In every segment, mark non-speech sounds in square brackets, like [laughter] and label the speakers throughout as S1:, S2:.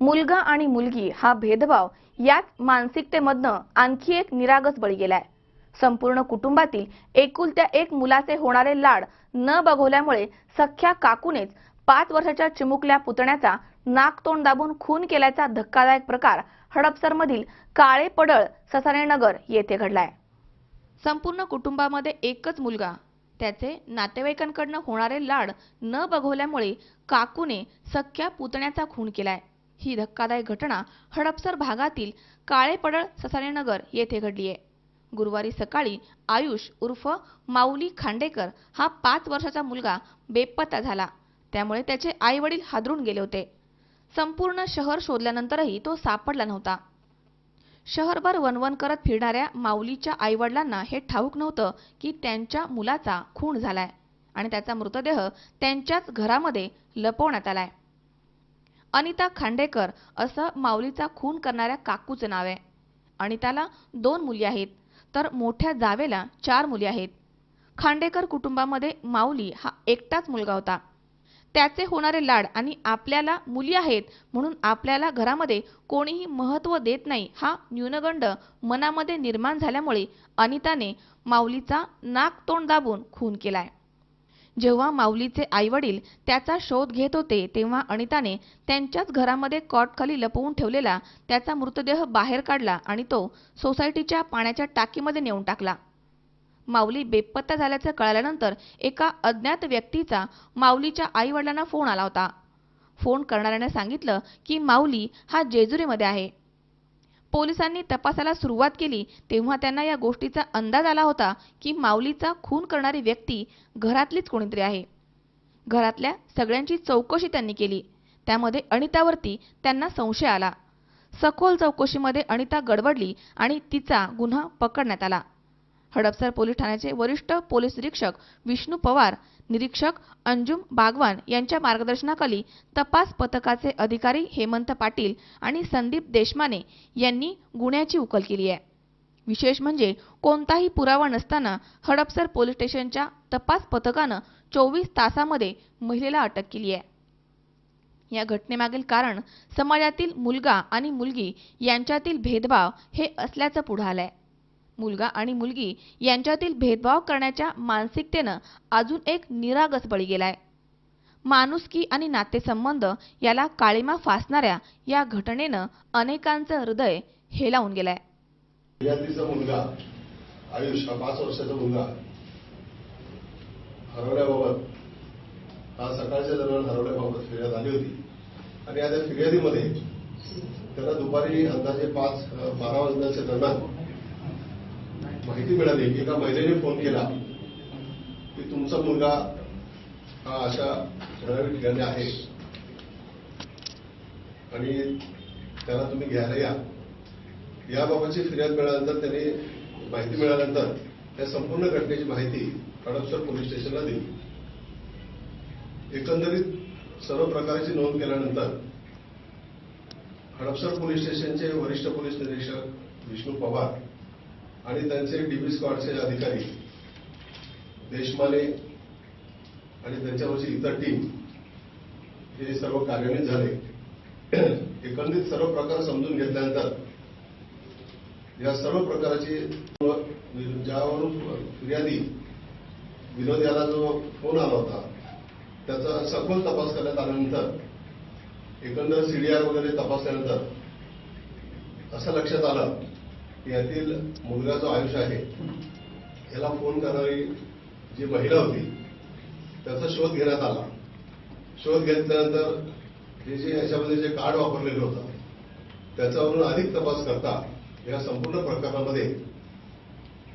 S1: मुलगा आणि मुलगी हा भेदभाव याच मानसिकतेमधनं आणखी एक निरागस बळी गेलाय. संपूर्ण कुटुंबातील एकुलत्या एक मुलाचे होणारे लाड न बघवल्यामुळे सख्या काकूनेच पाच वर्षाच्या चिमुकल्या पुतण्याचा नाक तोंड दाबून खून केल्याचा धक्कादायक प्रकार हडपसरमधील काळे पडळ ससारेनगर येथे घडलाय. संपूर्ण कुटुंबामध्ये एकच मुलगा त्याचे नातेवाईकांकडनं होणारे लाड न बघवल्यामुळे काकूने सख्या पुतण्याचा खून केलाय. ही धक्कादायक घटना हडपसर भागातील काळेपडळ ससारेनगर येथे घडली आहे. गुरुवारी सकाळी आयुष उर्फ माऊली खांडेकर हा पाच वर्षाचा मुलगा बेपत्ता झाला. त्यामुळे त्याचे आई वडील हादरून गेले होते. संपूर्ण शहर शोधल्यानंतरही तो सापडला नव्हता. शहरभर वनवन करत फिरणाऱ्या माऊलीच्या आईवडिलांना हे ठाऊक नव्हतं की त्यांच्या मुलाचा खून झालाय आणि त्याचा मृतदेह त्यांच्याच घरामध्ये लपवण्यात आलाय. अनिता खांडेकर असं माऊलीचा खून करणाऱ्या काकूचं नाव आहे. अनिताला दोन मुली आहेत तर मोठ्या जावेला चार मुली आहेत. खांडेकर कुटुंबामध्ये माऊली हा एकटाच मुलगा होता. त्याचे होणारे लाड आणि आपल्याला मुली आहेत म्हणून आपल्याला घरामध्ये कोणीही महत्त्व देत नाही हा न्यूनगंड मनामध्ये निर्माण झाल्यामुळे अनिताने माऊलीचा नाक तोंड दाबून खून केलाय. जेव्हा माऊलीचे आईवडील त्याचा शोध घेत होते तेव्हा अनिताने त्यांच्याच घरामध्ये कॉटखाली लपवून ठेवलेला त्याचा मृतदेह बाहेर काढला आणि तो सोसायटीच्या पाण्याच्या टाकीमध्ये नेऊन टाकला. माऊली बेपत्ता झाल्याचं कळाल्यानंतर एका अज्ञात व्यक्तीचा माऊलीच्या आईवडिलांना फोन आला होता. फोन करणाऱ्याने सांगितलं की माऊली हा जेजुरीमध्ये आहे. पोलिसांनी तपासाला सुरुवात केली तेव्हा त्यांना या गोष्टीचा अंदाज आला होता की माऊलीचा खून करणारी व्यक्ती घरातलीच कोणीतरी आहे. घरातल्या सगळ्यांची चौकशी त्यांनी केली. त्यामध्ये अनितावरती त्यांना संशय आला. सखोल चौकशीमध्ये अनिता गडबडली आणि तिचा गुन्हा पकडण्यात आला. हडपसर पोलीस ठाण्याचे वरिष्ठ पोलीस निरीक्षक विष्णू पवार निरीक्षक अंजुम बागवान यांच्या मार्गदर्शनाखाली तपास पथकाचे अधिकारी हेमंत पाटील आणि संदीप देशमाने यांनी गुन्ह्याची उकल केली आहे. विशेष म्हणजे कोणताही पुरावा नसताना हडपसर पोलीस स्टेशनच्या तपास पथकानं चोवीस तासामध्ये महिलेला अटक केली आहे. या घटनेमागील कारण समाजातील मुलगा आणि मुलगी यांच्यातील भेदभाव हे असल्याचं पुढं आलंय. मुलगा आणि मुलगी यांच्यातील भेदभाव करण्याच्या मानसिकतेनं अजून एक निरागस बळी गेलाय. माणुसकी आणि नातेसंबंध याला काळीमा फासणाऱ्या या घटनेनं अनेकांचं हृदय हेलावून गेलाय.
S2: फिर्यादीचा मुलगा पाच वर्षाचा मुलगा हरवल्याबाबत आज सकाळच्या दरम्यान हरवल्याबाबत फिर्याद आली होती. आणि या त्या फिर्यादीमध्ये त्याला दुपारी अंदाजे पाच बारा वाजण्याच्या दरम्यान माहिती मिळाली. की एका महिलेने फोन केला. की तुमचा मुलगा हा अशा ठराविक ठिकाणी आहे. आणि त्याला तुम्ही घ्यायला या. याबाबतची फिर्याद मिळाल्यानंतर त्यांनी माहिती मिळाल्यानंतर त्या संपूर्ण घटनेची माहिती हडपसर पोलीस स्टेशनला दिली. एकंदरीत सर्व प्रकारची नोंद केल्यानंतर हडपसर पोलीस स्टेशनचे वरिष्ठ पोलीस निरीक्षक विष्णू पवार आणि त्यांचे डीबी स्क्वॉडचे अधिकारी देशमाने आणि त्यांच्यावरची इतर टीम हे सर्व कार्यान्वित झाले. [clears throat] एकंदरीत सर्व प्रकार समजून घेतल्यानंतर या सर्व प्रकारची ज्यावरून फिर्यादी विनोद याला जो फोन आला होता त्याचा सखोल तपास करण्यात आल्यानंतर एकंदर सीडीआर वगैरे तपासल्यानंतर असं लक्षात आलं यातील मुलगा जो आयुष आहे याला फोन करणारी जी महिला होती त्याचा शोध घेण्यात आला. शोध घेतल्यानंतर हे जे याच्यामध्ये जे कार्ड वापरलेलं होतं त्याच्यावरून अधिक तपास करता या संपूर्ण प्रकरणामध्ये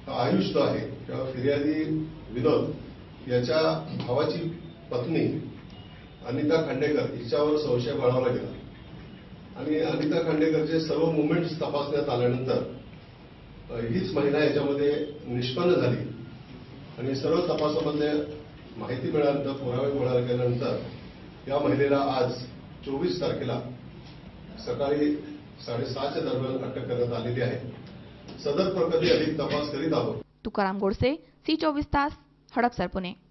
S2: आयुष जो आहे किंवा फिर्यादी विनोद याच्या भावाची पत्नी अनिता खांडेकर हिच्यावर संशय बाळगला गेला. आणि अनिता खांडेकरचे सर्व मुवमेंट्स तपासण्यात आल्यानंतर हीच महिला याच्यामध्ये निष्पन्न झाली. आणि सर्व तपासामध्ये माहिती मिळाल्यानंतर पुरावे गोळा केल्यानंतर या महिलेला आज चोवीस तारखेला सकाळी साडेसहाच्या दरम्यान अटक करण्यात आलेली आहे. सदर प्रकरणी अधिक तपास करीत आहोत.
S1: तुकाराम गोडसे सी चोवीस तास हडपसर पुणे.